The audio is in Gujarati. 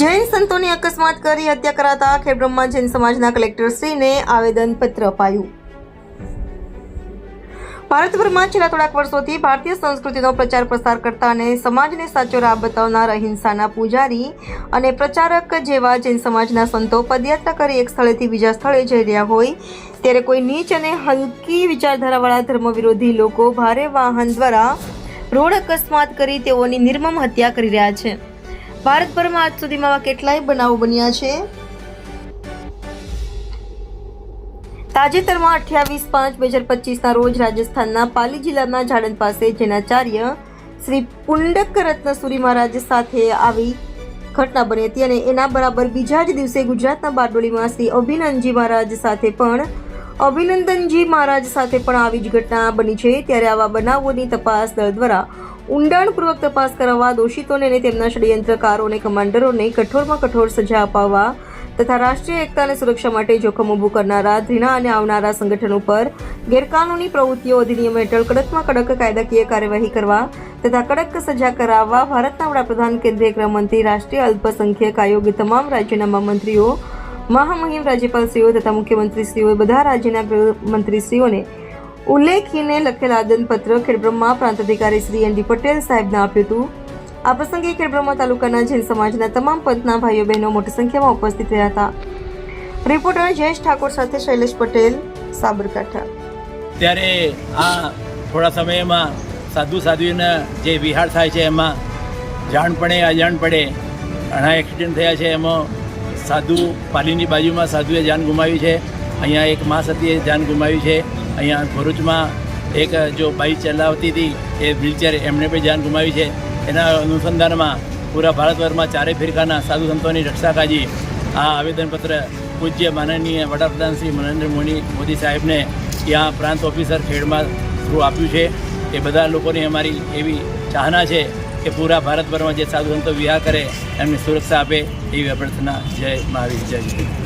જૈન સંતોની અકસ્માત કરી હત્યા કરાતા ખેડબ્રહ્મા જૈન સમાજના કલેક્ટરશ્રીને આવેદનપત્ર અપાયું. ભારતભરમાં છેલ્લા થોડાક વર્ષોથી ભારતીય સંસ્કૃતિનો પ્રચાર પ્રસાર કરતા અને સમાજને સાચો રાહ બતાવનાર અહિંસાના પૂજારી અને પ્રચારક જેવા જૈન સમાજના સંતો પદયાત્રા કરી એક સ્થળેથી બીજા સ્થળે જઈ રહ્યા હોય, ત્યારે કોઈ નીચ અને હલકી વિચારધારાવાળા ધર્મ વિરોધી લોકો ભારે વાહન દ્વારા રોડ અકસ્માત કરી તેઓની નિર્મમ હત્યા કરી રહ્યા છે. ભારતભરમાં આજ સુધીમાં આવા કેટલાય બનાવો બન્યા છે? તાજેતરમાં અઠ્યાવીસ પાંચ બે હજાર પચીસના રોજ રાજસ્થાનના પાલી જિલ્લાના ઝાડન પાસે જૈનાચાર્ય શ્રી પુંડક રત્નસુરી મહારાજ સાથે આવી ઘટના બની હતી અને એના બરાબર બીજા જ દિવસે ગુજરાતના બારડોલીમાં શ્રી અભિનંદજી મહારાજ સાથે પણ અભિનંદનજી મહારાજ સાથે પણ આવી જ ઘટના બની છે. ત્યારે આવા બનાવોની તપાસ દળ દ્વારા ઊંડાણપૂર્વક તપાસ કરાવવા, દોષિતોને અને તેમના ષડયંત્રકારો અને કમાન્ડરોને કઠોરમાં કઠોર સજા અપાવવા તથા રાષ્ટ્રીય એકતા અને સુરક્ષા માટે જોખમ ઊભું કરનારા ધીણા અને આવનારા સંગઠનો પર ગેરકાનૂની પ્રવૃત્તિઓ, અધિનિયમ હેઠળ કડકમાં કડક કાયદાકીય કાર્યવાહી કરવા તથા કડક સજા કરાવવા ભારતના વડાપ્રધાન, કેન્દ્રીય ગૃહમંત્રી, રાષ્ટ્રીય અલ્પસંખ્યક આયોગ તમામ રાજ્યના મહામંત્રીઓ મહામહિમ રાજ્યપાલશ્રીઓ તથા મુખ્યમંત્રીશ્રીઓએ બધા રાજ્યના ગૃહમંત્રીશ્રીઓને ઉલ્લેખીને લખેલ આદનપત્ર ખેડબ્રહ્મા પ્રાંત અધિકારી શ્રી એન ડી પટેલ સાહેબને આપ્યું હતું. આ પ્રસંગે ખેડબ્રહ્મા તાલુકાના જૈન સમાજના તમામ પંથના ભાઈઓ બહેનો મોટી સંખ્યામાં ઉપસ્થિત રહ્યા હતા. રિપોર્ટર જયેશ ઠાકોર સાથે શૈલેષ પટેલ, સાબરકાંઠા. ત્યારે આ થોડા સમયમાં સાધુ સાધ્વીના જે વિહાર થાય છે એમાં જાણ પડે અજાણ પડે ઘણા એક્સિડન્ટ થયા છે. એમાં સાધુ પાલીની બાજુમાં સાધુએ જાન ગુમાવી છે. અહીંયા એક મા સતીએ જાન ગુમાવી છે. અહીંયા ભરૂચમાં એક, જો બાઇક ચલાવતી હતી, એ વ્હીલચેર એમણે પણ જાન ગુમાવી છે. એના અનુસંધાનમાં પૂરા ભારતભરમાં ચારે ફિરકાના સાધુ સંતોની રક્ષા કાજી આ આવેદનપત્ર પૂજ્ય માનનીય વડાપ્રધાન શ્રી નરેન્દ્ર મોદી મોદી સાહેબને ત્યાં પ્રાંત ઓફિસર ખેડમાં થ્રુ આપ્યું છે. એ બધા લોકોની અમારી એવી ચાહના છે કે પૂરા ભારતભરમાં જે સાધુ સંતો વિહાર કરે, એમની સુરક્ષા આપે એવી અભ્યર્થના જય મહાવીર, જય